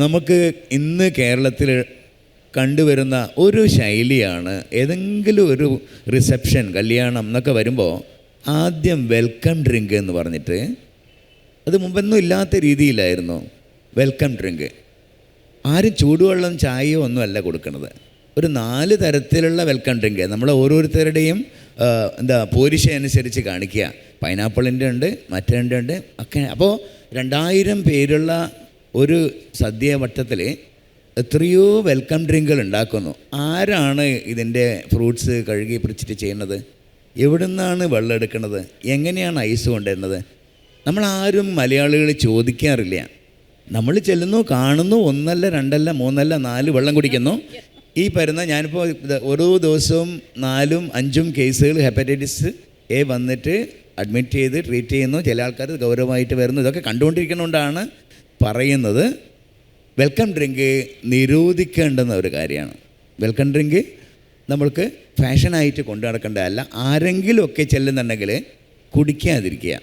നമുക്ക് ഇന്ന് കേരളത്തിൽ കണ്ടുവരുന്ന ഒരു ശൈലിയാണ് ഏതെങ്കിലും ഒരു റിസപ്ഷൻ കല്യാണം എന്നൊക്കെ വരുമ്പോൾ ആദ്യം വെൽക്കം ഡ്രിങ്ക് എന്ന് പറഞ്ഞിട്ട് അത് മുമ്പൊന്നും ഇല്ലാത്ത രീതിയിലായിരുന്നു വെൽക്കം ഡ്രിങ്ക് ആരും ചൂടുവെള്ളം ചായയോ ഒന്നും അല്ല കൊടുക്കുന്നത് ഒരു നാല് തരത്തിലുള്ള വെൽക്കം ഡ്രിങ്ക് നമ്മൾ ഓരോരുത്തരുടെയും എന്താ പോരിശ അനുസരിച്ച് കാണിക്കുക. പൈനാപ്പിളിന്റെ ഉണ്ട് മറ്റേ ഉണ്ട് ഒക്കെ. അപ്പോൾ രണ്ടായിരം പേരുള്ള ഒരു സദ്യ വട്ടത്തിൽ എത്രയോ വെൽക്കം ഡ്രിങ്കുകൾ ഉണ്ടാക്കുന്നു. ആരാണ് ഇതിന്റെ ഫ്രൂട്ട്സ് കഴുകി പിടിച്ചിട്ട് ചെയ്യുന്നത്? എവിടെ നിന്നാണ് വെള്ളം എടുക്കുന്നത്? എങ്ങനെയാണ് ഐസ് കൊണ്ടുവരുന്നത്? നമ്മളാരും മലയാളികൾ ചോദിക്കാറില്ല. നമ്മൾ ചെല്ലുന്നു കാണുന്നു ഒന്നല്ല രണ്ടല്ല മൂന്നല്ല നാല് വെള്ളം കുടിക്കുന്നു. ഈ പരുന്ന ഞാനിപ്പോൾ ഓരോ ദിവസവും നാലും അഞ്ചും കേസുകൾ ഹെപ്പറ്റൈറ്റിസ് എ വന്നിട്ട് അഡ്മിറ്റ് ചെയ്ത് ട്രീറ്റ് ചെയ്യുന്നു. ചില ആൾക്കാർ ഗൗരവമായിട്ട് വരുന്നു. ഇതൊക്കെ കണ്ടുകൊണ്ടിരിക്കുന്നതുകൊണ്ടാണ് പറയുന്നത് വെൽക്കം ഡ്രിങ്ക് നിരോധിക്കേണ്ടുന്ന ഒരു കാര്യമാണ്. വെൽക്കം ഡ്രിങ്ക് നമ്മൾക്ക് ഫാഷനായിട്ട് കൊണ്ടു നടക്കേണ്ടതല്ല. ആരെങ്കിലുമൊക്കെ ചെല്ലുന്നുണ്ടെങ്കിൽ കുടിക്കാതിരിക്കുക.